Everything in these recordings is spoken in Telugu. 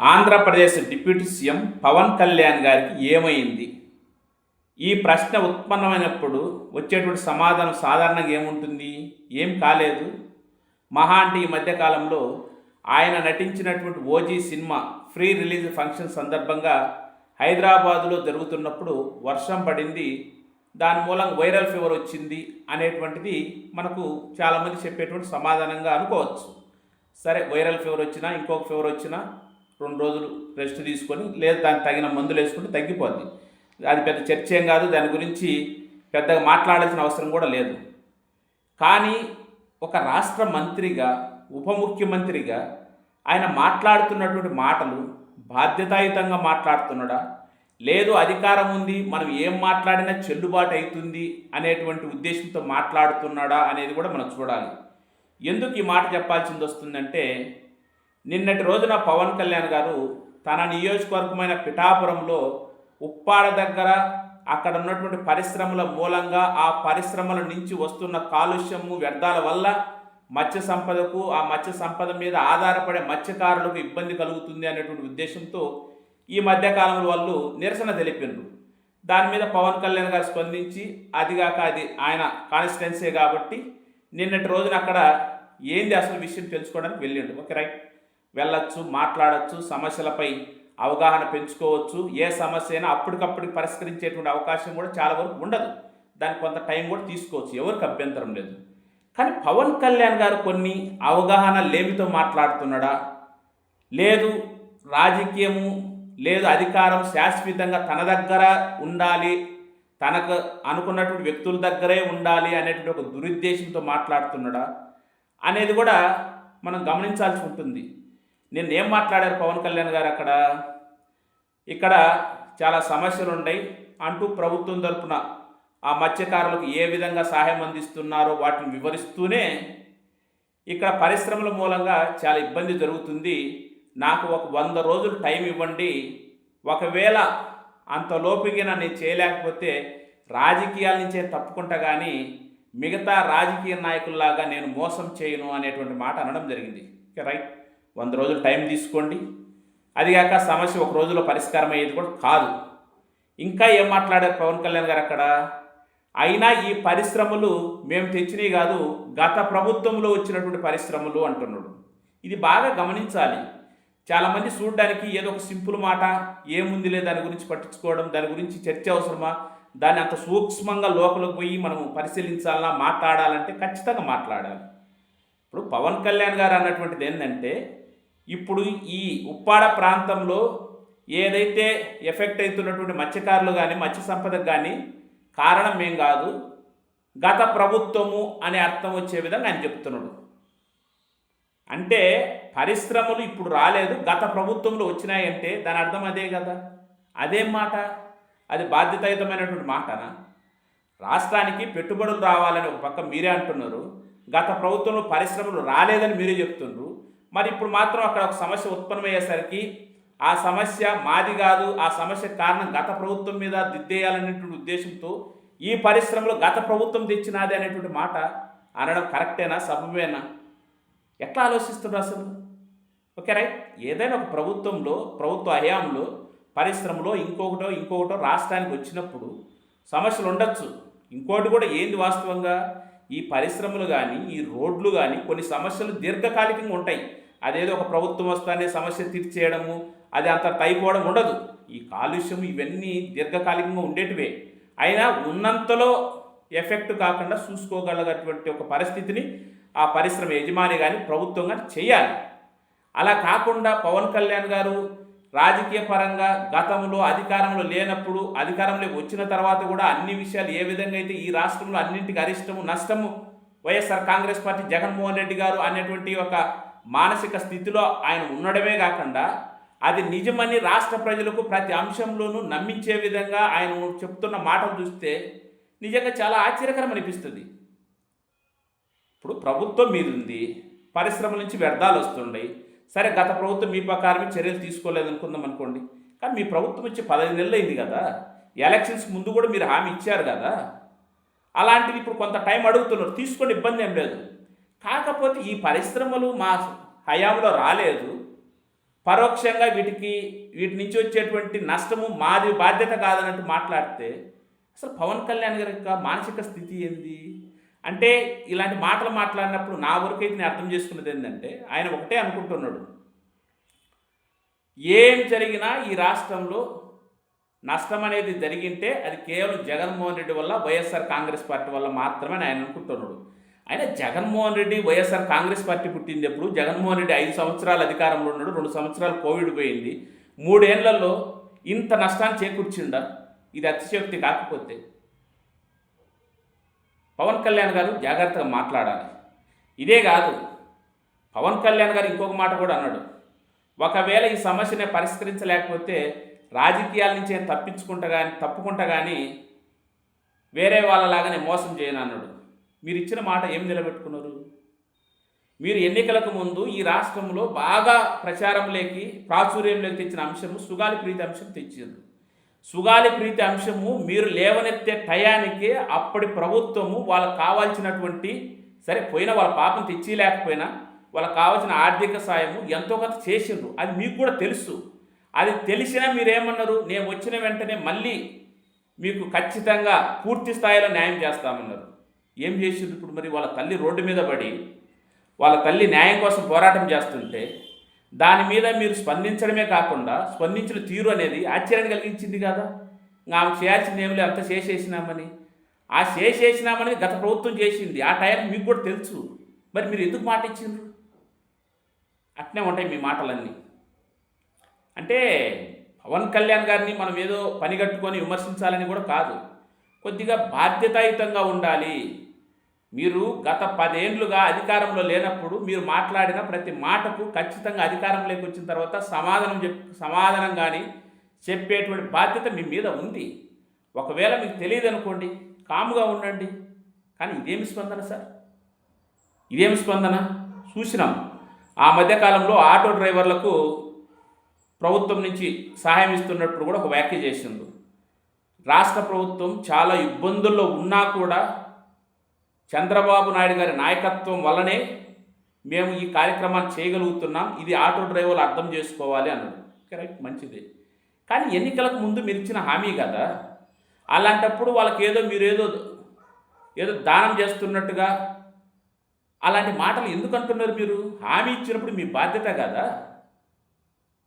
ఆంధ్రప్రదేశ్ డిప్యూటీ సీఎం పవన్ కళ్యాణ్ గారికి ఏమైంది? ఈ ప్రశ్న ఉత్పన్నమైనప్పుడు వచ్చేటువంటి సమాధానం సాధారణంగా ఏముంటుంది? ఏం కాలేదు. మహా అంటే ఈ మధ్యకాలంలో ఆయన నటించినటువంటి OG cinema free release function సందర్భంగా హైదరాబాదులో జరుగుతున్నప్పుడు వర్షం పడింది. దాని మూలంగా వైరల్ ఫీవర్ వచ్చింది అనేటువంటిది మనకు చాలామంది చెప్పేటువంటి సమాధానంగా అనుకోవచ్చు. సరే వైరల్ ఫీవర్ వచ్చినా ఇంకొక ఫీవర్ వచ్చినా రెండు రోజులు రెస్ట్ తీసుకొని లేదా దానికి తగిన మందులు వేసుకుంటే తగ్గిపోద్ది. అది పెద్ద చర్చ ఏం కాదు దాని గురించి పెద్దగా మాట్లాడాల్సిన అవసరం కూడా లేదు. కానీ ఒక రాష్ట్ర మంత్రిగా ఉప ముఖ్యమంత్రిగా ఆయన మాట్లాడుతున్నటువంటి మాటలు బాధ్యతాయుతంగా మాట్లాడుతున్నాడా? లేదు అధికారం ఉంది మనం ఏం మాట్లాడినా చెల్లుబాటు అవుతుంది అనేటువంటి ఉద్దేశంతో మాట్లాడుతున్నాడా అనేది కూడా మనం చూడాలి. ఎందుకు ఈ మాట చెప్పాల్సింది వస్తుందంటే నిన్నటి రోజున పవన్ కళ్యాణ్ గారు తన నియోజకవర్గమైన పిఠాపురంలో ఉప్పాడ దగ్గర అక్కడ ఉన్నటువంటి పరిశ్రమల మూలంగా ఆ పరిశ్రమల నుంచి వస్తున్న కాలుష్యము వ్యర్థాల వల్ల మత్స్య సంపదకు ఆ మత్స్య సంపద మీద ఆధారపడే మత్స్యకారులకు ఇబ్బంది కలుగుతుంది అనేటువంటి ఉద్దేశంతో ఈ మధ్యకాలంలో వాళ్ళు నిరసన తెలిపిండ్రు దాని మీద పవన్ కళ్యాణ్ గారు స్పందించి అదిగాక అది ఆయన కాన్స్టిట్యున్సీ కాబట్టి నిన్నటి రోజున అక్కడ ఏంది అసలు విషయం తెలుసుకోవడానికి వెళ్ళిండు. ఓకే రైట్ వెళ్ళొచ్చు మాట్లాడచ్చు సమస్యలపై అవగాహన పెంచుకోవచ్చు. ఏ సమస్య అయినా అప్పటికప్పుడు పరిష్కరించేటువంటి అవకాశం కూడా చాలా వరకు ఉండదు. దానికి కొంత టైం కూడా తీసుకోవచ్చు. ఎవరికి అభ్యంతరం లేదు. కానీ పవన్ కళ్యాణ్ గారు కొన్ని అవగాహన లేమితో మాట్లాడుతున్నాడా? లేదు రాజకీయము లేదు అధికారం శాశ్వతంగా తన దగ్గర ఉండాలి తనకు అనుకున్నటువంటి వ్యక్తుల దగ్గరే ఉండాలి అనేటువంటి ఒక దురుద్దేశంతో మాట్లాడుతున్నాడా అనేది కూడా మనం గమనించాల్సి ఉంటుంది. నిన్న ఏం మాట్లాడారు పవన్ కళ్యాణ్ గారు అక్కడ? ఇక్కడ చాలా సమస్యలు ఉన్నాయి అంటూ ప్రభుత్వం తరపున ఆ మత్స్యకారులకు ఏ విధంగా సహాయం అందిస్తున్నారో వాటిని వివరిస్తూనే ఇక్కడ పరిశ్రమల మూలంగా చాలా ఇబ్బంది జరుగుతుంది. నాకు ఒక వంద రోజులు టైం ఇవ్వండి. ఒకవేళ అంతలోపుగా నేను చేయలేకపోతే రాజకీయాల నుంచే తప్పుకుంటా కానీ మిగతా రాజకీయ నాయకుల్లాగా నేను మోసం చేయను అనేటువంటి మాట అనడం జరిగింది. రైట్? వంద రోజులు టైం తీసుకోండి. అదిగాక సమస్య ఒక రోజులో పరిష్కారం అయ్యేది కూడా కాదు. ఇంకా ఏం మాట్లాడారు పవన్ కళ్యాణ్ గారు అక్కడ? అయినా ఈ పరిశ్రమలు మేము తెచ్చినవి కాదు గత ప్రభుత్వంలో వచ్చినటువంటి పరిశ్రమలు అంటున్నాడు. ఇది బాగా గమనించాలి. చాలామంది చూడడానికి ఏదో ఒక సింపుల్ మాట ఏముందిలే దాని గురించి పట్టించుకోవడం దాని గురించి చర్చ అవసరమా? దాన్ని అంత సూక్ష్మంగా లోపలికి పోయి మనం పరిశీలించాలన్నా మాట్లాడాలంటే ఖచ్చితంగా మాట్లాడాలి. ఇప్పుడు పవన్ కళ్యాణ్ గారు అన్నటువంటిది ఏంటంటే ఇప్పుడు ఈ ఉప్పాడ ప్రాంతంలో ఏదైతే ఎఫెక్ట్ అవుతున్నటువంటి మత్స్యకారులు కానీ మత్స్య సంపదకు కానీ కారణం ఏం కాదు. గత ప్రభుత్వము అనే అర్థం వచ్చే విధంగా ఆయన చెప్తున్నాడు. అంటే పరిశ్రమలు ఇప్పుడు రాలేదు. గత ప్రభుత్వంలో వచ్చినాయంటే దాని అర్థం అదే కదా. అదేం మాట. అది బాధ్యతాయుతమైనటువంటి మాటనా? రాష్ట్రానికి పెట్టుబడులు రావాలని ఒక పక్క మీరే అంటున్నారు. గత ప్రభుత్వంలో పరిశ్రమలు రాలేదని మీరే చెప్తున్నారు మరి ఇప్పుడు మాత్రం అక్కడ ఒక సమస్య ఉత్పన్నమయ్యేసరికి ఆ సమస్య మాది కాదు ఆ సమస్య కారణం గత ప్రభుత్వం మీద దిద్దేయాలనేటువంటి ఉద్దేశంతో ఈ పరిశ్రమలో గత ప్రభుత్వం తెచ్చినది అనేటువంటి మాట అనడం కరెక్టేనా సభ్యమేనా ఎట్లా ఆలోచిస్తున్నారు అసలు? Okay right. ఏదైనా ఒక ప్రభుత్వంలో ప్రభుత్వ హయాంలో పరిశ్రమలో ఇంకొకటో ఇంకొకటో రాష్ట్రానికి వచ్చినప్పుడు సమస్యలు ఉండొచ్చు. ఇంకోటి కూడా ఏంది వాస్తవంగా? ఈ పరిశ్రమలు కానీ ఈ రోడ్లు కానీ కొన్ని సమస్యలు దీర్ఘకాలికంగా ఉంటాయి. అదేదో ఒక ప్రభుత్వం వస్తానే సమస్య తీర్చేయడము అది అంత తైపోవడం ఉండదు. ఈ కాలుష్యం ఇవన్నీ దీర్ఘకాలికంగా ఉండేటివే. అయినా ఉన్నంతలో ఎఫెక్ట్ కాకుండా చూసుకోగలగటువంటి ఒక పరిస్థితిని ఆ పరిశ్రమ యజమాని కానీ ప్రభుత్వం కానీ చేయాలి. అలా కాకుండా పవన్ కళ్యాణ్ గారు రాజకీయ పరంగా గతంలో అధికారంలో లేనప్పుడు అధికారంలోకి వచ్చిన తర్వాత కూడా అన్ని విషయాలు ఏ విధంగా అయితే ఈ రాష్ట్రంలో అన్నింటికి అరిష్టము నష్టము వైఎస్ఆర్ కాంగ్రెస్ పార్టీ జగన్మోహన్ రెడ్డి గారు అనేటువంటి ఒక మానసిక స్థితిలో ఆయన ఉండడమే కాకుండా అది నిజమని రాష్ట్ర ప్రజలకు ప్రతి అంశంలోనూ నమ్మించే విధంగా ఆయన చెప్తున్న మాటలు చూస్తే నిజంగా చాలా ఆశ్చర్యకరం అనిపిస్తుంది. ఇప్పుడు ప్రభుత్వం మీద ఉంది పరిశ్రమల నుంచి వ్యర్థాలు వస్తుండయి. సరే గత ప్రభుత్వం మీ ప్రకారమే చర్యలు తీసుకోలేదు అనుకుందాం అనుకోండి. కానీ మీ ప్రభుత్వం వచ్చి పదహైదు నెలలు అయింది కదా. ఎలక్షన్స్ ముందు కూడా మీరు హామీ ఇచ్చారు కదా. అలాంటివి ఇప్పుడు కొంత టైం అడుగుతున్నారు. తీసుకోండి ఇబ్బంది ఏం లేదు. కాకపోతే ఈ పరిశ్రమలు మా హయాంలో రాలేదు. పరోక్షంగా వీటికి వీటి నుంచి వచ్చేటువంటి నష్టము మాది బాధ్యత కాదన్నట్టు మాట్లాడితే అసలు పవన్ కళ్యాణ్ గారి యొక్క మానసిక స్థితి ఏంది? అంటే ఇలాంటి మాటలు మాట్లాడినప్పుడు నా వరకైతే నేను అర్థం చేసుకున్నది ఏంటంటే ఆయన ఒకటే అనుకుంటున్నాడు. ఏం జరిగినా ఈ రాష్ట్రంలో నష్టం అనేది జరిగింటే అది కేవలం జగన్మోహన్ రెడ్డి వల్ల వైఎస్ఆర్ కాంగ్రెస్ పార్టీ వల్ల మాత్రమే ఆయన అనుకుంటున్నాడు. అయినా జగన్మోహన్ రెడ్డి వైఎస్ఆర్ కాంగ్రెస్ పార్టీ పుట్టింది జగన్మోహన్ రెడ్డి ఐదు సంవత్సరాలు అధికారంలో ఉన్నాడు రెండు సంవత్సరాలు కోవిడ్ పోయింది. మూడేళ్ళలో ఇంత నష్టాన్ని చేకూర్చిండా? ఇది అతిశయోక్తి కాకపోతే. పవన్ కళ్యాణ్ గారు జాగ్రత్తగా మాట్లాడాలి. ఇదే కాదు పవన్ కళ్యాణ్ గారు ఇంకొక మాట కూడా అన్నాడు. ఒకవేళ ఈ సమస్యని పరిష్కరించలేకపోతే రాజకీయాల నుంచి నేను తప్పించుకుంటా కానీ తప్పుకుంటా కానీ వేరే వాళ్ళలాగానే మోసం చేయను అన్నాడు మీరు ఇచ్చిన మాట ఏం నిలబెట్టుకున్నారు? మీరు ఎన్నికలకు ముందు ఈ రాష్ట్రంలో బాగా ప్రచారంలోకి ప్రాచుర్యంలోకి తెచ్చిన అంశము సుగాలి ప్రీతి అంశం తెచ్చారు. సుగాలి ప్రీతి అంశము మీరు లేవనెత్తే టయానికి అప్పటి ప్రభుత్వము వాళ్ళకు కావాల్సినటువంటి సరే పోయిన వాళ్ళ పాపం తెచ్చి లేకపోయినా వాళ్ళకి కావాల్సిన ఆర్థిక సాయము ఎంతో కొంత చేసిండ్రు. అది మీకు కూడా తెలుసు. అది తెలిసినా మీరేమన్నారు? నేను వచ్చిన వెంటనే మళ్ళీ మీకు ఖచ్చితంగా పూర్తి స్థాయిలో న్యాయం చేస్తామన్నారు. ఏం చేసిండ్రు? ఇప్పుడు మరి వాళ్ళ తల్లి రోడ్డు మీద పడి వాళ్ళ తల్లి న్యాయం కోసం పోరాటం చేస్తుంటే దాని మీద మీరు స్పందించడమే కాకుండా స్పందించిన తీరు అనేది ఆశ్చర్యం కలిగించింది కదా. ఇంకా ఆమె చేయాల్సింది ఏమి లేదు అంత చేసేసినామని. ఆ చేసేసినామని గత ప్రభుత్వం చేసింది. ఆ టైం మీకు కూడా తెలుసు. మరి మీరు ఎందుకు మాట ఇచ్చిండ్రు? అట్నే ఉంటాయి మీ మాటలన్నీ. అంటే పవన్ కళ్యాణ్ గారిని మనం ఏదో పని కట్టుకొని విమర్శించాలని కూడా కాదు. కొద్దిగా బాధ్యతాయుతంగా ఉండాలి. మీరు గత పదేండ్లుగా అధికారంలో లేనప్పుడు మీరు మాట్లాడిన ప్రతి మాటకు ఖచ్చితంగా అధికారంలోకి వచ్చిన తర్వాత సమాధానం చెప్ సమాధానం కానీ చెప్పేటువంటి బాధ్యత మీ మీద ఉంది. ఒకవేళ మీకు తెలియదు అనుకోండి కాముగా ఉండండి. కానీ ఇదేమి స్పందన సార్? ఇదేమి స్పందన? చూసినాం ఆ మధ్యకాలంలో ఆటో డ్రైవర్లకు ప్రభుత్వం నుంచి సహాయం ఇస్తున్నప్పుడు కూడా ఒక వ్యాఖ్య చేసింది రాష్ట్ర ప్రభుత్వం చాలా ఇబ్బందుల్లో ఉన్నా కూడా చంద్రబాబు నాయుడు గారి నాయకత్వం వల్లనే మేము ఈ కార్యక్రమాన్ని చేయగలుగుతున్నాం. ఇది ఆటో డ్రైవర్లు అర్థం చేసుకోవాలి అన్నాడు కరెక్ట్ మంచిది. కానీ ఎన్నికలకు ముందు మీరు ఇచ్చిన హామీ కదా. అలాంటప్పుడు వాళ్ళకి ఏదో మీరు ఏదో ఏదో దానం చేస్తున్నట్టుగా అలాంటి మాటలు ఎందుకు అంటున్నారు మీరు? హామీ ఇచ్చినప్పుడు మీ బాధ్యత కదా.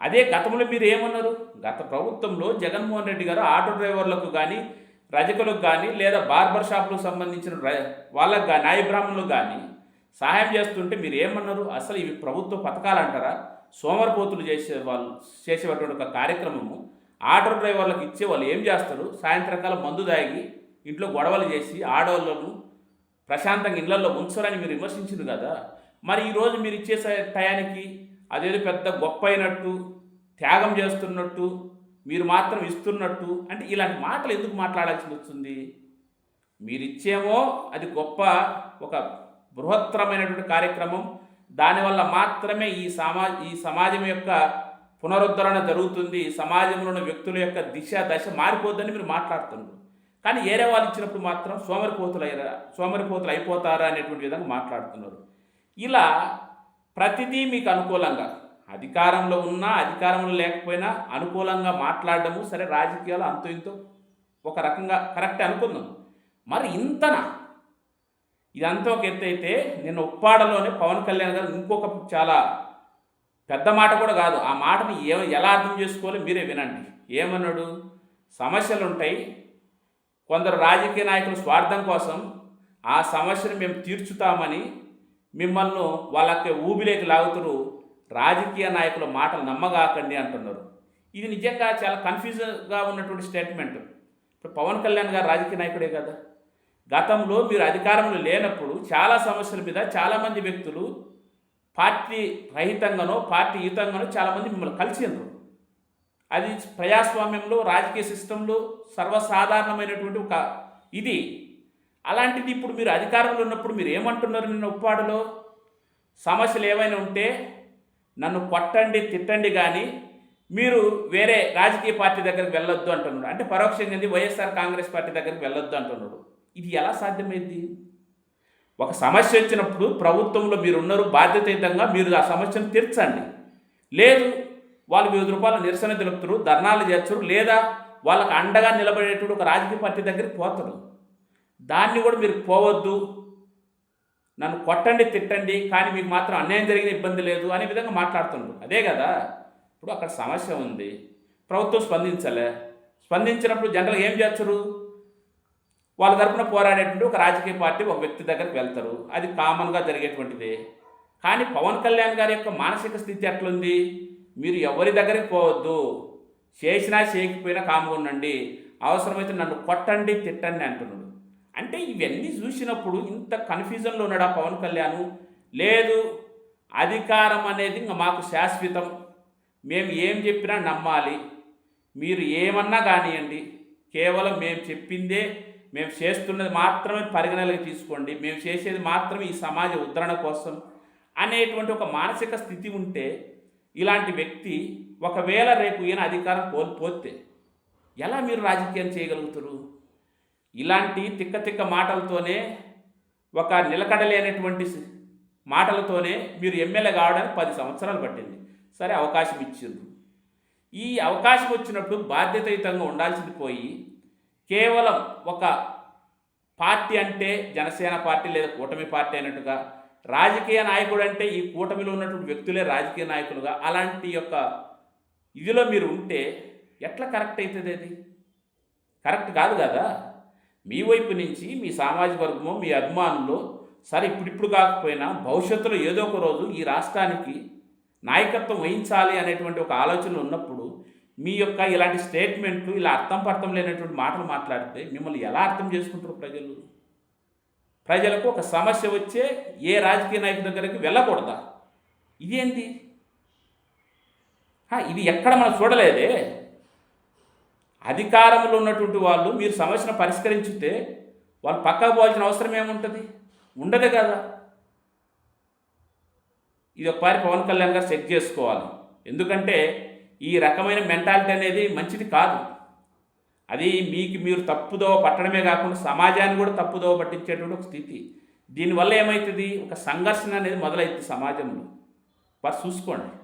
అదే గతంలో మీరు ఏమన్నారు? గత ప్రభుత్వంలో జగన్మోహన్ రెడ్డి గారు ఆటో డ్రైవర్లకు కానీ రజకులకు కానీ లేదా బార్బర్ షాపులకు సంబంధించిన ర- వాళ్ళకు కానీ న్యాయ బ్రాహ్మణులకు కానీ సహాయం చేస్తుంటే మీరు ఏమన్నారు? అసలు ఇవి ప్రభుత్వ పథకాలు అంటారా? సోమరిపోతులు చేసే వాళ్ళు చేసేటువంటి ఒక కార్యక్రమము. ఆటో డ్రైవర్లకు ఇచ్చే వాళ్ళు ఏం చేస్తారు? సాయంత్రకాల మందు తాగి ఇంట్లో గొడవలు చేసి ఆడవాళ్ళను ప్రశాంతంగా ఇళ్ళలో ఉంచరని మీరు విమర్శించింది కదా. మరి ఈరోజు మీరు ఇచ్చే టయానికి అదేదో పెద్ద గొప్ప అయినట్టు త్యాగం చేస్తున్నట్టు మీరు మాత్రం ఇస్తున్నట్టు అంటే ఇలాంటి మాటలు ఎందుకు మాట్లాడాల్సి వస్తుంది? మీరు ఇచ్చేమో అది గొప్ప ఒక బృహత్తరమైనటువంటి కార్యక్రమం. దానివల్ల మాత్రమే ఈ సమా ఈ సమాజం యొక్క పునరుద్ధరణ జరుగుతుంది. సమాజంలో ఉన్న వ్యక్తుల యొక్క దిశ దశ మారిపోద్దని మీరు మాట్లాడుతున్నారు కానీ ఏరే వాళ్ళు ఇచ్చినప్పుడు మాత్రం సోమరిపోతులు అయ్యారా సోమరిపోతులు అయిపోతారా అనేటువంటి విధంగా మాట్లాడుతున్నారు. ఇలా ప్రతిదీ మీకు అనుకూలంగా అధికారంలో ఉన్నా అధికారంలో లేకపోయినా అనుకూలంగా మాట్లాడడము సరే రాజకీయాలు అంతో ఇంతో ఒక రకంగా కరెక్ట్ అనుకుందాం. మరి ఇంతనా ఇదంతా ఒక ఎత్తు అయితే నిన్న ఉప్పాడలోనే పవన్ కళ్యాణ్ గారు ఇంకొక చాలా పెద్ద మాట కూడా కాదు. ఆ మాటని ఏ ఎలా అర్థం చేసుకోవాలో మీరే వినండి. ఏమన్నాడు? సమస్యలు ఉంటాయి కొందరు రాజకీయ నాయకుల స్వార్థం కోసం ఆ సమస్యను మేము తీర్చుతామని మిమ్మల్ని వాళ్ళకి ఊబిలేకి లాగుతురు రాజకీయ నాయకుల మాటలు నమ్మగాకండి అంటున్నారు. ఇది నిజంగా చాలా కన్ఫ్యూజన్గా ఉన్నటువంటి స్టేట్మెంట్. ఇప్పుడు పవన్ కళ్యాణ్ గారు రాజకీయ నాయకుడే కదా. గతంలో మీరు అధికారంలో లేనప్పుడు చాలా సమస్యల మీద చాలామంది వ్యక్తులు పార్టీ రహితంగానో పార్టీ యుతంగానో చాలామంది మిమ్మల్ని కలిసిండ్రు. అది ప్రజాస్వామ్యంలో రాజకీయ సిస్టంలో సర్వసాధారణమైనటువంటి ఒక ఇది. అలాంటిది ఇప్పుడు మీరు అధికారంలో ఉన్నప్పుడు మీరు ఏమంటున్నారు నిన్న ఉప్పాడులో? సమస్యలు ఏమైనా ఉంటే నన్ను కొట్టండి తిట్టండి కానీ మీరు వేరే రాజకీయ పార్టీ దగ్గరికి వెళ్ళొద్దు అంటున్నాడు. అంటే పరోక్షంగా ఏంది? వైఎస్ఆర్ కాంగ్రెస్ పార్టీ దగ్గరికి వెళ్ళొద్దు అంటున్నాడు. ఇది ఎలా సాధ్యమైంది? ఒక సమస్య వచ్చినప్పుడు ప్రభుత్వంలో మీరు ఉన్నారు బాధ్యతయుతంగా మీరు ఆ సమస్యను తీర్చండి. లేదు వాళ్ళు వివిధ రూపాయల నిరసన తెలుపుతారు ధర్నాలు చేస్తారు లేదా వాళ్ళకి అండగా నిలబడేటువంటి ఒక రాజకీయ పార్టీ దగ్గరికి పోతారు. దాన్ని కూడా మీరు పోవద్దు. నన్ను కొట్టండి తిట్టండి కానీ మీకు మాత్రం అన్యాయం జరిగిన ఇబ్బంది లేదు అనే విధంగా మాట్లాడుతుండ్రు. అదే కదా? ఇప్పుడు అక్కడ సమస్య ఉంది. ప్రభుత్వం స్పందించలే. స్పందించినప్పుడు జనరల్గా ఏం చేస్తారు? వాళ్ళ తరపున పోరాడేటువంటి ఒక రాజకీయ పార్టీ ఒక వ్యక్తి దగ్గరికి వెళ్తారు. అది కామన్గా జరిగేటువంటిది. కానీ పవన్ కళ్యాణ్ గారి యొక్క మానసిక స్థితి ఎట్లుంది? మీరు ఎవరి దగ్గరికి పోవద్దు. చేసినా చేయకపోయినా కామ్గా ఉండండి. అవసరమైతే నన్ను కొట్టండి తిట్టండి అంటున్నాడు. అంటే ఇవన్నీ చూసినప్పుడు ఇంత కన్ఫ్యూజన్లో ఉన్నాడా పవన్ కళ్యాణ్? లేదు. అధికారం అనేది ఇంకా మాకు శాశ్వతం. మేము ఏం చెప్పినా నమ్మాలి. మీరు ఏమన్నా కానివ్వండి కేవలం మేము చెప్పిందే మేము చేస్తున్నది మాత్రమే పరిగణలోకి తీసుకోండి. మేము చేసేది మాత్రమే ఈ సమాజ ఉద్ధరణ కోసం అనేటువంటి ఒక మానసిక స్థితి ఉంటే ఇలాంటి వ్యక్తి ఒకవేళ రేపు ఈయన అధికారం కోల్పోతే ఎలా మీరు రాజకీయం చేయగలుగుతారు? ఇలాంటి తిక్క తిక్క మాటలతోనే ఒక నిలకడలేనటువంటి మాటలతోనే మీరు ఎమ్మెల్యే కావడానికి పది సంవత్సరాలు పట్టింది. సరే అవకాశం ఇచ్చిండ్రు. ఈ అవకాశం వచ్చినప్పుడు బాధ్యతాయుతంగా ఉండాల్సింది పోయి కేవలం ఒక పార్టీ అంటే జనసేన పార్టీ లేదా కూటమి పార్టీ అన్నట్టుగా రాజకీయ నాయకుడు అంటే ఈ కూటమిలో ఉన్నటువంటి వ్యక్తులే రాజకీయ నాయకులుగా అలాంటి యొక్క ఇదిలో మీరు ఉంటే ఎట్లా కరెక్ట్ అవుతుంది అది? కరెక్ట్ కాదు కదా? మీ వైపు నుంచి మీ సామాజిక వర్గము మీ అభిమానులు సరే ఇప్పుడిప్పుడు కాకపోయినా భవిష్యత్తులో ఏదో ఒక రోజు ఈ రాష్ట్రానికి నాయకత్వం వహించాలి అనేటువంటి ఒక ఆలోచన ఉన్నప్పుడు మీ యొక్క ఇలాంటి స్టేట్మెంట్లు ఇలా అర్థం పర్థం లేనటువంటి మాటలు మాట్లాడితే మిమ్మల్ని ఎలా అర్థం చేసుకుంటారు ప్రజలు? ప్రజలకు ఒక సమస్య వచ్చే ఏ రాజకీయ నాయకుడి దగ్గరికి వెళ్ళకూడదా? ఇదేంటి? ఇది ఎక్కడ మనం చూడలేదే? అధికారంలో ఉన్నటువంటి వాళ్ళు మీరు సమస్యను పరిష్కరించితే వాళ్ళు పక్కకు పోవాల్సిన అవసరం ఏముంటుంది? ఉండదు కదా. ఇది ఒకసారి పవన్ కళ్యాణ్ గారు చెక్ చేసుకోవాలి. ఎందుకంటే ఈ రకమైన మెంటాలిటీ అనేది మంచిది కాదు. అది మీకు మీరు తప్పుదోవ పట్టడమే కాకుండా సమాజాన్ని కూడా తప్పుదోవ పట్టించేటువంటి ఒక స్థితి. దీనివల్ల ఏమవుతుంది ఒక సంఘర్షణ అనేది మొదలవుతుంది సమాజంలో. వారు చూసుకోండి.